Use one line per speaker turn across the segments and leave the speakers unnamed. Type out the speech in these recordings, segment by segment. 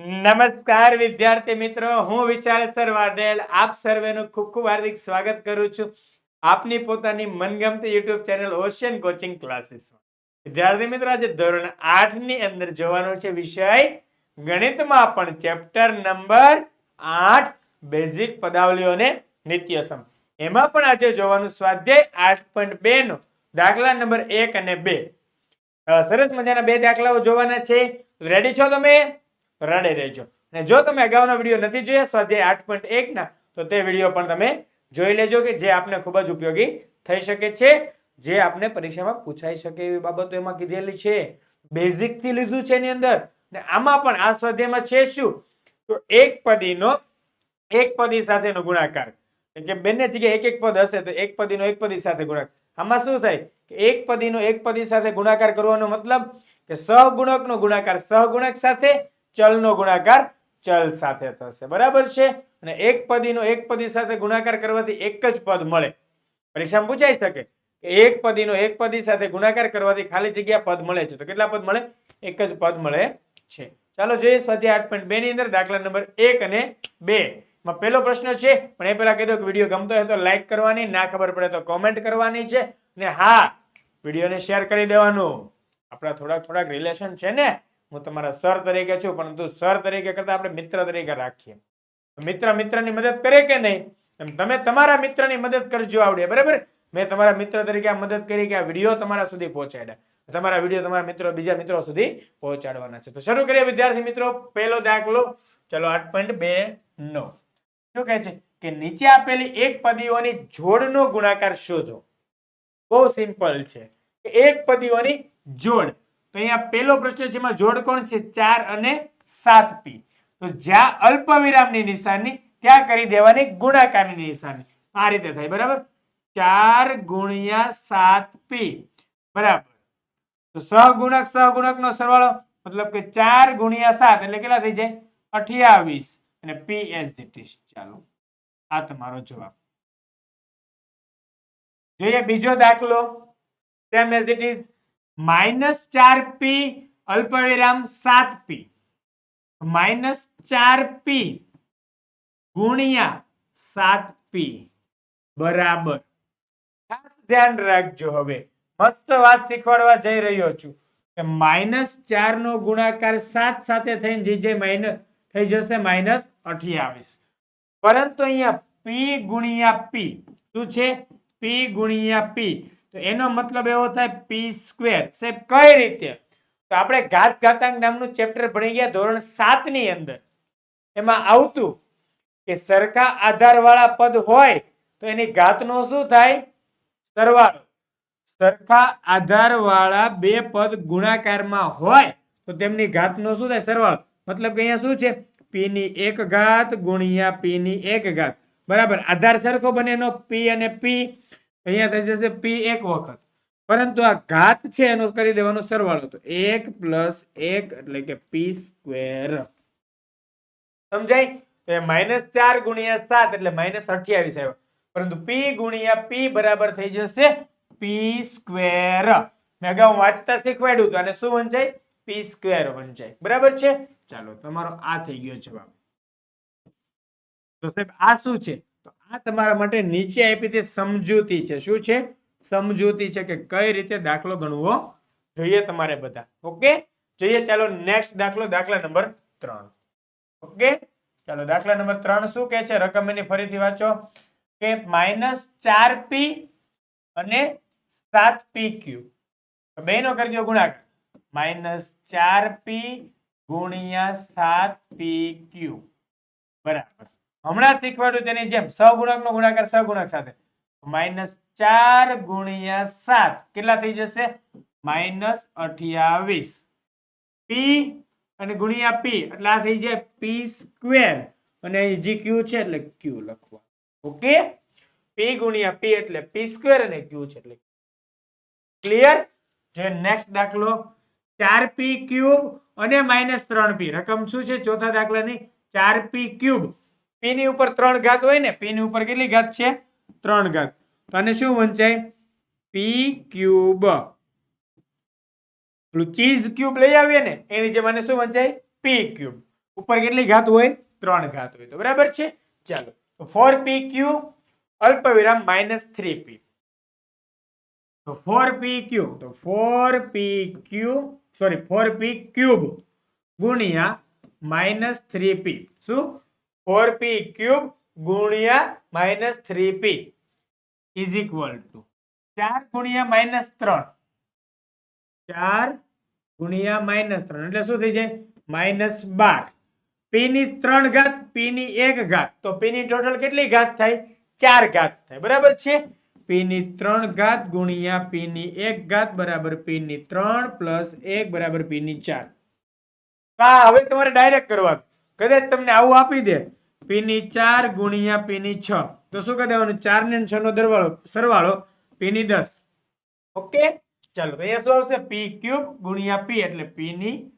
નમસ્કાર, વિદ્યાર્થી મિત્રો. હું વિશાલ સર વાડેલ આપ સર્વેનું ખૂબ ખૂબ હાર્દિક સ્વાગત કરું છું આપની પોતાની મનગમતી YouTube channel ocean coaching classes વિદ્યાર્થી મિત્રો, આજે ધોરણ આઠની અંદર જોવાનો છે વિષય ગણિતમાં પણ ચેપ્ટર નંબર આઠ, બેઝિક પદાવલીઓને નિત્યસમ. એમાં પણ આજે જોવાનું સ્વાધ્યાય આઠ પોઈન્ટ બે નો દાખલા નંબર એક અને બે. સરસ મજાના બે દાખલાઓ જોવાના છે. રેડી છો તમે? રડે રહેજો. અને જો તમે અગાઉના વીડિયો નથી જોયા, સ્વાધ્યાય આઠ પોઈન્ટ એકના, તો તે વીડિયો પણ તમે જોઈ લેજો કે જે આપને ખૂબ જ ઉપયોગી થઈ શકે છે. જે આપને પરીક્ષામાં પૂછાઈ શકે એવી બાબતો એમાં કીધેલી છે. બેઝિકથી લીધું છે એની અંદર. ને આમાં પણ આ સ્વાધ્યાયમાં છે શું? તો એક પદીનો, એક પદી સાથેનો ગુણાકાર. કે બંને જગ્યાએ એક એક પદ હશે તો એક પદીનો એક પદી સાથે ગુણાકાર. આમાં શું થાય? કે એક પદીનો એક પદી સાથે ગુણાકાર કરવાનો મતલબ કે સહગુણકનો ગુણાકાર, સહગુણક સાથે ચલનો ગુણાકાર ચલ સાથે થશે. બરાબર છે? અને એક પદીનો એક પદી સાથે ગુણાકાર કરવાથી એક જ પદ મળે. પરીક્ષામાં પૂછાઈ શકે કે એક પદીનો એક પદી સાથે ગુણાકાર કરવાથી ખાલી જગ્યા પદ મળે છે. તો કેટલા પદ મળે? એક જ પદ મળે છે. ચાલો જોઈએ સ્વાધ્યાય આઠ પોઈન્ટ બે ની અંદર દાખલા નંબર એક અને બે માં પહેલો પ્રશ્ન છે. પણ એ પહેલા કહી કે વીડિયો ગમતો હોય તો લાઈક કરવાની, ના ખબર પડે તો કોમેન્ટ કરવાની છે. ને હા, વિડીયોને શેર કરી દેવાનું. આપણા થોડાક થોડાક રિલેશન છે ને? હું તમારા સર તરીકે છું, પરંતુ સર તરીકે કરતા આપણે મિત્ર તરીકે રાખીએ. મિત્ર મિત્રની મદદ કરે કે નહીં? એમ તમે તમારા મિત્રની મદદ કરજો આવડે, બરાબર? મેં તમારા મિત્ર તરીકે આ મદદ કરી કે આ વીડિયો તમારા સુધી પહોંચાડ્યા. તમારા વીડિયો તમારા મિત્રો, બીજા મિત્રો સુધી પહોંચાડવાના છે. તો શરૂ કરીએ વિદ્યાર્થી મિત્રો, પહેલો દાખલો. ચલો, આઠ પોઈન્ટ બે નો શું કહે છે? કે નીચે આપેલી એક પદીઓની જોડનો ગુણાકાર શોધો. બહુ સિમ્પલ છે. એક પદીઓની જોડ. તો અહીંયા પહેલો પ્રશ્ન છે એમાં જોડ કોણ છે? ચાર અને સાત પી તો જ્યાં અલ્પ વિરામની નિશાની ત્યાં કરી દેવાની ગુણાકારની નિશાની આ રીતે થાય, બરાબર? ચાર ગુણ્યા સાત પી બરાબર. તો સહગુણક, સહગુણકનો સરવાળો, મતલબ કે ચાર ગુણ્યા સાત, એટલે કેટલા થઈ જાય? અઠ્યાવીસ. અને પી એસ ચાલો, આ તમારો જવાબ. જોઈએ, બીજો દાખલો. Same as it is minus ચાર પી અલ્પવિરામ સાત પી. માઇનસ ચાર પી ગુણ્યા સાત પી. બરાબર. ખાસ ધ્યાન રાખજો હવે. મસ્ત વાત શીખવાડવા જઈ રહ્યો છું. કે માઇનસ ચાર નો ગુણાકાર સાત સાથે થઈને જે જે માઇનસ થઈ જશે માઇનસ અઠ્યાવીસ. પરંતુ અહીંયા પી ગુણ્યા પી. શું છે? પી ગુણ્યા પી. તો એનો મતલબ એવો થાય પી સ્ક્વેર સાહેબ, કઈ રીતે? તો આપણે ઘાત ઘાતાંક નામનું ચેપ્ટર ભણી ગયા ધોરણ સાતની અંદર. એમાં આવતું કે સરખા આધારવાળા પદ હોય તો એની ઘાતનો શું થાય? સરવાળો. સરખા આધારવાળા બે પદ ગુણાકારમાં હોય તો તેમની ઘાતનો શું થાય? સરવાળો. મતલબ કે અહીંયા શું છે? પી ની એક ઘાત ગુણ્યા પી ની એક ઘાત. બરાબર. આધાર સરખો બને એનો પી અને પી અહીંયા થઈ જશે પી એક વખત. પરંતુ આ ઘાત છે એનો કરી દેવાનો સરવાળો. તો એક પ્લસ એક એટલે કે પી સ્ક્વેર સમજાય? તો માઇનસ ચાર ગુણ્યા સાત એટલે માઇનસ અઠ્યાવીસ આવ્યો. પરંતુ પી ગુણ્યા પી બરાબર થઈ જશે પી સ્ક્વેર મેં અગાઉ વાંચતા શીખવાડ્યું હતું. અને શું વંચાય? પી સ્ક્વેર વંચાય. બરાબર છે? ચાલો, તમારો આ થઈ ગયો જવાબ. તો સાહેબ, આ શું છે? આ તમારા માટે નીચે આપી તે સમજૂતી છે. શું છે? સમજૂતી છે કે કઈ રીતે દાખલો ગણવો જોઈએ તમારે બધા. ઓકે? જોઈએ ચાલો નેક્સ્ટ દાખલો, દાખલા નંબર ત્રણ. ઓકે? ચાલો દાખલા નંબર ત્રણ શું કહે છે? રકમ એની ફરીથી વાંચો. કે માઇનસ ચાર પી અને સાત પી ક્યુ બેનો કરી દો ગુણાકાર. માઇનસ ચાર પી ગુણ્યા સાત પી ક્યુ બરાબર. હમણાં શીખવાડ્યું તેની જેમ સહગુણકનો ગુણાકાર સહગુણક સાથે. માઇનસ ચાર ગુણ્યા સાત. કેટલા થઈ જશે? માઇનસ અઠ્યાવીસ. પી અને ગુણ્યા પી એટલે આ થઈ જાય પી સ્ક્વેર અને અહીં જી ક્યુ છે એટલે ક્યુ લખવા ઓકે પી ગુણ્યા પી એટલે પી સ્ક્વેર અને ક્યુ છે એટલે ક્લિયર જે નેક્સ્ટ દાખલો. ચાર પી ક્યુબ અને માઇનસ ત્રણ પી રકમ શું છે? ચોથા દાખલાની. ચાર પી ક્યુબ પી ઉપર ત્રણ ઘાત હોય ને પી ની ઉપર કેટલી ઘાત છે? ત્રણ ઘાત. તો આને શું વંચાય? પી ક્યુબ ચીઝ ક્યુબ લઈ આવીએ ને, એની જેમ આને શું વંચાય? પી ક્યુબ ઉપર કેટલી ઘાત હોય? ત્રણ ઘાત હોય. તો બરાબર છે? ચાલો. ફોર પી ક્યુ અલ્પ વિરામ માઇનસ થ્રી પી તો ફોર પી ક્યુ તો four P Q sorry four P cube ગુણ્યા માઇનસ થ્રી પી શું? ફોર પી ક્યુબ ગુણ્યા minus three P is equal to. ચાર ગુણ્યા માઇનસ ત્રણ. ચાર ગુણ્યા માઇનસ ત્રણ. એટલે શું થઈ જાય? માઇનસ બાર. પી ની ત્રણ ઘાત, પી ની એક ઘાત. તો પી ની ટોટલ કેટલી ઘાત થાય? ચાર ઘાત થાય. બરાબર છે? પી ની ત્રણ ઘાત ગુણ્યા પી ની એક ઘાત બરાબર પી ની ત્રણ પ્લસ એક બરાબર પી ની ચાર. હા હવે તમારે ડાયરેક્ટ કરવાનું. કદાચ તમને આવું આપી દે પી ની ચાર ગુણ્યા પીની છ. તો શું કરી દેવાનું? ચાર ને છ નો દરવાળો સરવાળો પીની દસ. ઓકે? ચાલો અહીંયા શું આવશે? પી ક્યુબ ગુણ્યા પી એટલે પી ની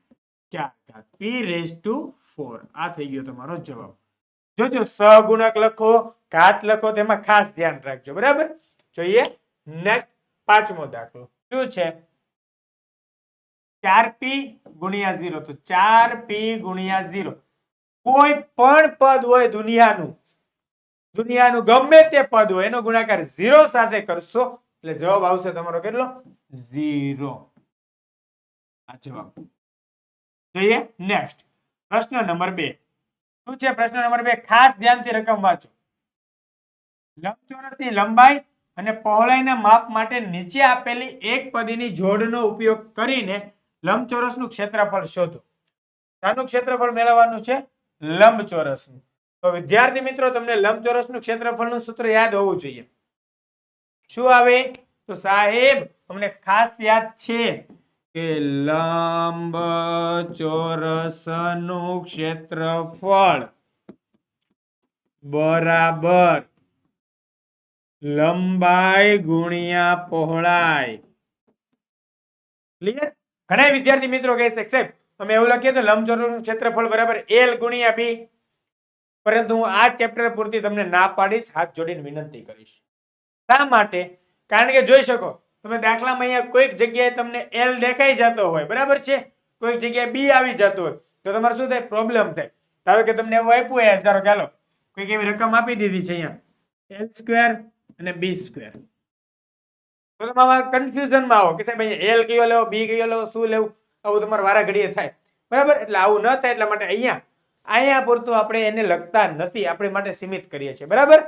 ચાર ઘાત પી રેસ ટુ ફોર. આ થઈ ગયો તમારો જવાબ. જોજો સહગુણક લખો, ઘાત લખો તેમાં ખાસ ધ્યાન રાખજો. બરાબર? જોઈએ, નેક્સ્ટ પાંચમો દાખલો. શું છે? ચાર પી ગુણ્યા ઝીરો. તો ચાર પી ગુણ્યા ઝીરો. કોઈ પણ પદ હોય દુનિયાનું દુનિયાનું ગમે તે પદ હોય, એનો ગુણાકાર ઝીરો સાથે કરશો, એટલે જવાબ આવશે તમારો કેટલો? ઝીરો. આ જવાબ. જોઈએ નેક્સ્ટ પ્રશ્ન નંબર બે. શું છે પ્રશ્ન નંબર બે? ખાસ ધ્યાનથી રકમ વાંચો. લંબચોરસની લંબાઈ અને પહોળાઈના માપ માટે નીચે આપેલી એક પદીની જોડનો ઉપયોગ કરીને લંબચોરસનું ક્ષેત્રફળ શોધો. શાનું ક્ષેત્રફળ મેળવવાનું છે? લંબચોરસનું. તો વિદ્યાર્થી મિત્રો, તમને લંબચોરસનું ક્ષેત્રફળનું સૂત્ર યાદ હોવું જોઈએ. શું આવે? તો સાહેબ તમને ખાસ યાદ છે કે લંબ ચોરસનું ક્ષેત્રફળ બરાબર લંબાઈ ગુણ્યા પહોળાઈ. ક્લિયર ઘણા વિદ્યાર્થી મિત્રો કહે છે તમે એવું લખીએ તો લંબચોરસનું ક્ષેત્રફળ બરાબર એલ ગુણ્યા બી પરંતુ હું આ ચેપ્ટર પૂરતી તમને ના પાડીશ, હાથ જોડીને વિનંતી કરીશ. શા માટે? કારણ કે જોઈ શકો, તમે દાખલામાં અહીંયા કોઈક જગ્યાએ તમને એલ દેખાઈ જતો હોય, બરાબર છે? કોઈક જગ્યાએ બી આવી જતો હોય, તો તમારે શું થાય? પ્રોબ્લેમ થાય. ધારો કે તમને એવું આપ્યું હોય, ધારો કે કોઈક એવી રકમ આપી દીધી છે અહીંયા. એલ સ્ક્વેર અને બી સ્ક્વેર તો તમે કન્ફ્યુઝનમાં આવો કે સાહેબ, અહીંયા એલ કયો લેવો બી કયો લેવો, શું લેવું? આવું તમારે વારા ઘડીએ થાય. બરાબર? એટલે આવું ન થાય એટલા માટે અહીંયા અહીંયા પૂરતું આપણે એને લખતા નથી. આપણે માટે સીમિત કરીએ છીએ. બરાબર?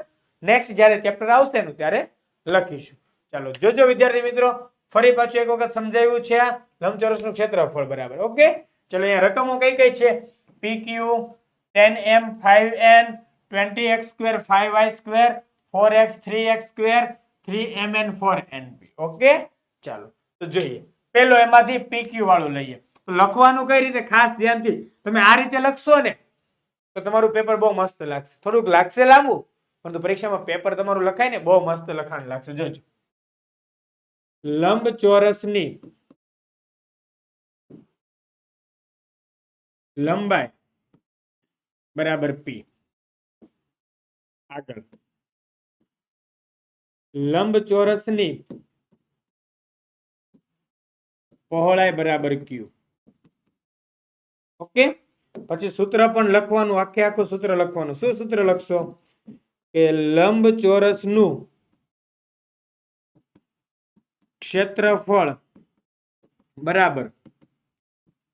નેક્સ્ટ જ્યારે ચેપ્ટર આવશે એનું ત્યારે લખીશું. ચાલો, જોજો વિદ્યાર્થી મિત્રો, ફરી પાછું એક વખત સમજાવ્યું છે આ લંબચોરસનું ક્ષેત્રફળ, બરાબર. ઓકે? ચલો, અહીંયા રકમો કઈ કઈ છે? P Q ten M five N twenty X square five Y square four X three X square three M N four N B okay? ચાલો, તો જોઈએ. પેલો એમાંથી પીક્યુ વાળું લઈએ. તો લખવાનું કઈ રીતે? ખાસ ધ્યાનથી. તમે આ રીતે લખશો ને, તો તમારું પેપર બહુ મસ્ત લાગશે. થોડુંક લાગશે લાંબુ, પરંતુ પરીક્ષામાં પેપર તમારું લખાય ને, બહુ મસ્ત લખાણ લાગશે. જોજો. લંબચોરસની લંબાઈ બરાબર પી આગળ. લંબચોરસની પહોળાઈ બરાબર ક્યુ. ઓકે? પછી સૂત્ર પણ લખવાનું, આખે આખું સૂત્ર લખવાનું. શું સૂત્ર લખશો? કે લંબચોરસનું ક્ષેત્રફળ બરાબર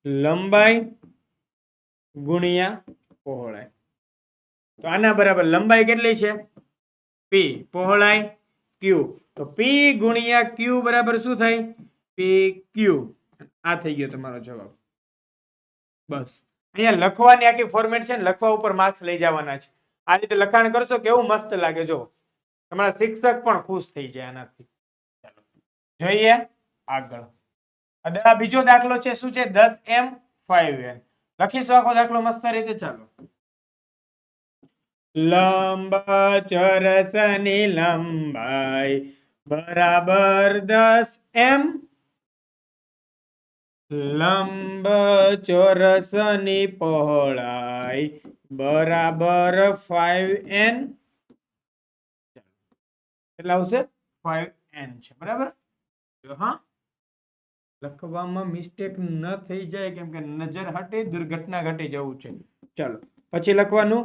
લંબાઈ ગુણ્યા પહોળાઈ તો આના બરાબર લંબાઈ કેટલી છે? પી પહોળાઈ ક્યુ. તો પી ગુણ્યા ક્યુ બરાબર શું થાય પી આ થઈ ગયો તમારો જવાબ. બસ. અહીંયા લખવાની આખી ફોર્મેટ છે ને લખવા ઉપર માર્ક્સ લઈ જવાના છે. આ રીતે લખાણ કરશો કેવું મસ્ત લાગે. જો, તમારા શિક્ષક પણ ખુશ થઈ જાય આનાથી. જોઈએ આગળ. આ બીજો દાખલો છે, શું છે? દસ એમ ફાઈવ એન. લખીશું આખો દાખલો મસ્ત રીતે, ચાલો. લંબ ચોરસની લંબાઈ બરાબર દસ એમ લંબ ચોરસની પહોળાઈ બરાબર ફાઈવ એન કેટલા આવશે? ફાઈવ એન છે, બરાબર? હા, લખવામાં મિસ્ટેક ન થઈ જાય કેમ કે નજર હટે, દુર્ઘટના ઘટી જવું છે. ચલો, પછી લખવાનું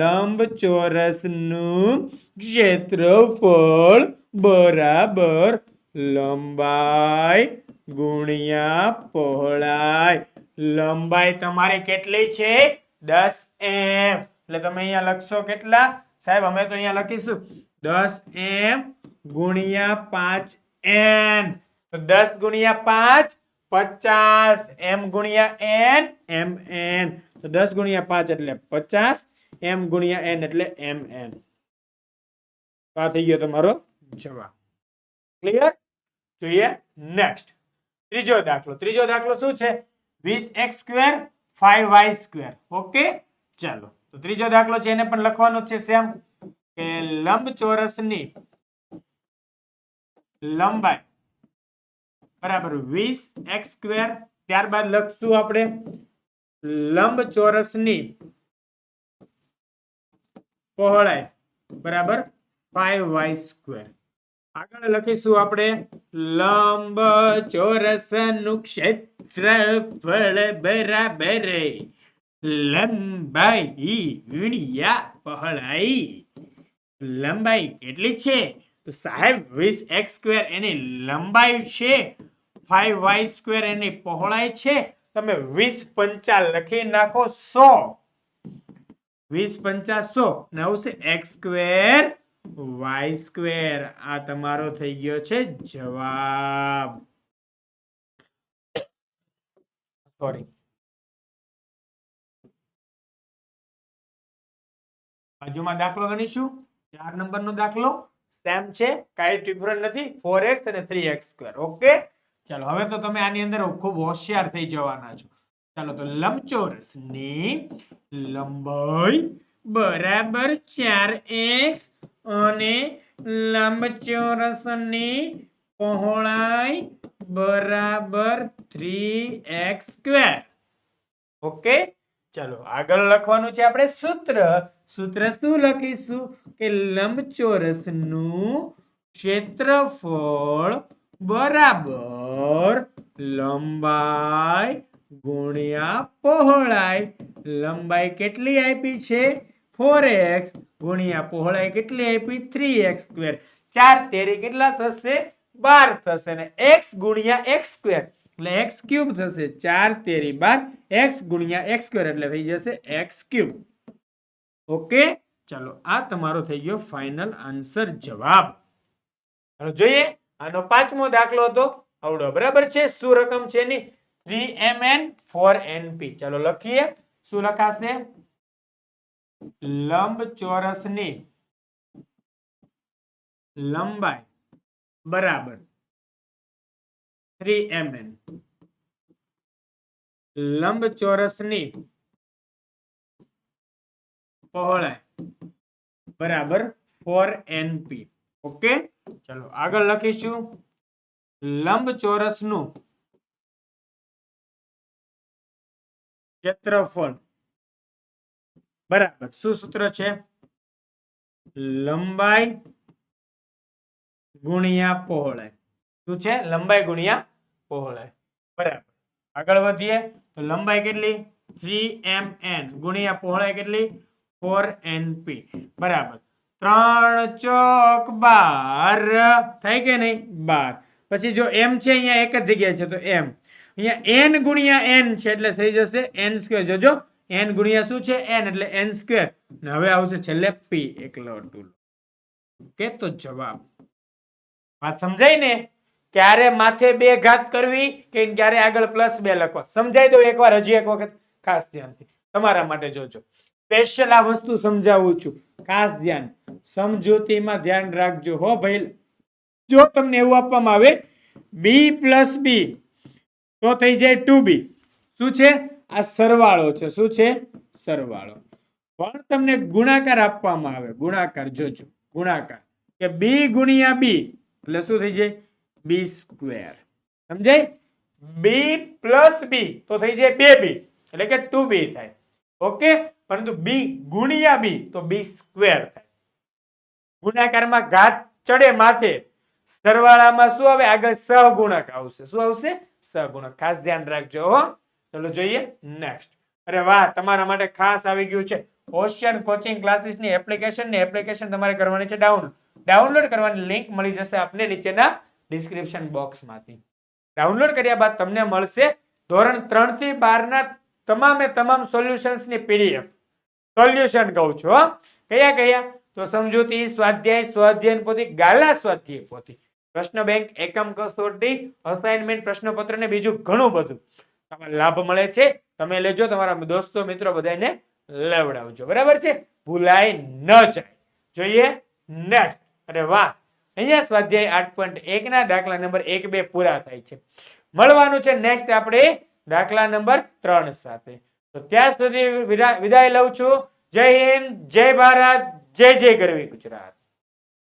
લંબચોરસનું ક્ષેત્રફળ બરાબર લંબાઈ ગુણ્યા પહોળાઈ. લંબાઈ તમારી કેટલી છે? દસ એમ. એટલે તમે અહીંયા લખશો કેટલા? સાહેબ, અમે તો અહીંયા લખીશું. દસ એમ ગુણ્યા પાંચ એન. તો દસ ગુણ્યા પાંચ, પચાસ. એમ ગુણ્યા એન, એમ એન. તો દસ ગુણ્યા પાંચ એટલે પચાસ, એમ ગુણ્યા એન એટલે એમ એન. તો આ થઈ ગયો તમારો જવાબ. ક્લિયર જોઈએ. નેક્સ્ટ ત્રીજો દાખલો. ત્રીજો દાખલો શું છે? વીસ X square, five Y square. Okay? ચાલો. તો ત્રીજો દાખલો છે, એને પણ લખવાનો છે સેમ કે લંબચોરસની લંબાઈ બરાબર વીસ એક્સ સ્ક્વેર. ત્યારબાદ લખશું આપણે લંબચોરસની પહોળાઈ બરાબર ફાઈવ વાય સ્ક્વેર. આગળ લખીશું આપણે, લંબ ચોરસનું ક્ષેત્રફળ બરાબર, લંબાઈ ગુણ્યા પહોળાઈ. લંબાઈ કેટલી છે? તો સાહેબ, વીસ એક્સ સ્ક્વેર એની લંબાઈ છે, ફાઈવ વાય સ્ક્વેર એની પહોળાઈ છે. તમે વીસ પંચા લખી નાખો સો. વીસ પંચા સો ને આવશે એક્સ સ્ક્વેર વાય સ્ક્વેર આ તમારો થઈ ગયો છે જવાબ. સોરી બાજુમાં દાખલો ગણીશું. ચાર નંબરનો દાખલો. સેમ છે કાંઈ ડિફરન્ટ નથી. ફોર એક્સ અને થ્રી એક્સ સ્ક્વેર ઓકે ચાલો હવે તો તમે આની અંદર ખૂબ હોશિયાર થઈ જવાના છો. ચાલો તો લંબચોરસની લંબાઈ બરાબર ચાર એક્સ અને લંબચોરસની પહોળાઈ બરાબર થ્રી એક્સ સ્ક્વેર. ઓકે? ચલો, આગળ લખવાનું છે આપણે સૂત્ર. સૂત્ર શું લખીશું? કે લંબચોરસનું ક્ષેત્રફળ બરાબર લંબાઈ ગુણ્યા પહોળાઈ. લંબાઈ કેટલી આપી છે? ફોર એક્સ ગુણ્યા પહોળાઈ કેટલી આપી? Three X square. ચાર તેરી કેટલા થશે? બાર થશે. ને એક્સ ગુણ્યા એક્સ સ્ક્વેર. એટલે એક્સ ક્યુબ થશે. ચાર તેરી બાર. એક્સ ગુણ્યા એક્સ સ્ક્વેર એટલે થઈ જશે એક્સ ક્યુબ. ઓકે? ચાલો, આ તમારો થઈ ગયો ફાઇનલ આન્સર જવાબ. ચાલો, જોઈએ. આનો પાંચમો દાખલો હતો. આવડો. બરાબર છે? શું રકમ છે ની three M N, four N P ચાલો, લખીએ. શું લખાશે? લંબ ચોરસની લંબાઈ બરાબર થ્રી એમ એન લંબ ચોરસની પહોળાઈ બરાબર ફોર એનપી ઓકે ચલો આગળ લખીશું લંબચોરસનું ક્ષેત્રફળ બરાબર. શું સૂત્ર છે? લંબાઈ ગુણ્યા પહોળાઈ. શું છે? લંબાઈ ગુણ્યા પહોળાઈ. બરાબર. આગળ વધીએ. તો લંબાઈ કેટલી? Three M N. ગુણ્યા પહોળાઈ કેટલી? ફોર એનપી બરાબર. ત્રણ ચોક બાર. થાય કે નહીં? બાર. પછી જો એમ છે, અહીંયા એક જ જગ્યાએ છે, તો એમ. અહીંયા એન ગુણ્યા એન છે, એટલે થઈ જશે એન સ્ક્વેર. જોજો. એન ગુણ્યા શું છે? એન એટલે એન સ્ક્વેર હવે આવશે છેલ્લે પી એકલો ટુલ ઓકે, તો જવાબ. વાત સમજાય ને? ક્યારે માથે બે ઘાત કરવી કે ક્યારે આગળ પ્લસ બે લખવા? સમજાઈ દો એકવાર, હજી એક વખત. ખાસ ધ્યાનથી. તમારા માટે જોજો. સ્પેશિયલ આ વસ્તુ સમજાવું છું. ખાસ ધ્યાન. સમજૂતીમાં ધ્યાન રાખજો. હો ભાઈ, જો તમને એવું આપવામાં આવે બી પ્લસ બી તો થઈ જાય ટુ બી શું છે? આ સરવાળો છે. શું છે? સરવાળો. પણ તમને ગુણાકાર આપવામાં આવે. ગુણાકાર, જોજો. ગુણાકાર. કે બી ગુણ્યા બી એટલે શું થઈ જાય? બી સ્ક્વેર સમજાય? બી પ્લસ બી તો થઈ જાય બે બી એટલે કે ટુ બી થાય. ઓકે? પરંતુ બી ગુણ્યા બી તો બી સ્ક્વેર થાય. ગુણાકારમાં ઘાત ચડે માથે. સરવાળામાં શું આવે? આગળ સહગુણક આવશે. શું આવશે? સહગુણક. ખાસ ધ્યાન રાખજો, હો. ચલો જોઈએ નેક્સ્ટ અરે વાહ, તમારા માટે ખાસ આવી ગયું છે. ઓશિયન કોચિંગ ક્લાસીસની એપ્લિકેશનની એપ્લિકેશન તમારે કરવાની છે ડાઉનલોડ ડાઉનલોડ કરવાની લિંક મળી જશે આપને નીચેના ડિસ્ક્રિપ્શન બોક્સમાંથી ડાઉનલોડ કર્યા બાદ તમને મળશે ધોરણ ત્રણથી બાર ના તમામે તમામ સોલ્યુશન્સની પીડીએફ સોલ્યુશન કહું છું કયા કયા? તો સમજૂતી, સ્વાધ્યાય સ્વાધ્યાયન પોથી, ગાલા સ્વાધ્યાય પોથી. પ્રશ્ન બેંક એકમ કસોટી અસાઇનમેન્ટ પ્રશ્નપત્ર ને બીજું ઘણું બધું. લાભ મળે છે. તમે લેજો, તમારા દોસ્તો, મિત્રો બધાને લેવડાવજો. બરાબર છે? ભૂલાય ન જાય. જોઈએ નેક્સ્ટ અરે વાહ! અહીંયા સ્વાધ્યાય આઠ પોઈન્ટ એક ના દાખલા નંબર એક બે પૂરા થાય છે. મળવાનું છે નેક્સ્ટ આપણે દાખલા નંબર ત્રણ સાથે. તો ત્યાં સુધી વિદાય લઉં છું. જય હિન્દ, જય ભારત, જય જય ગરવી ગુજરાત.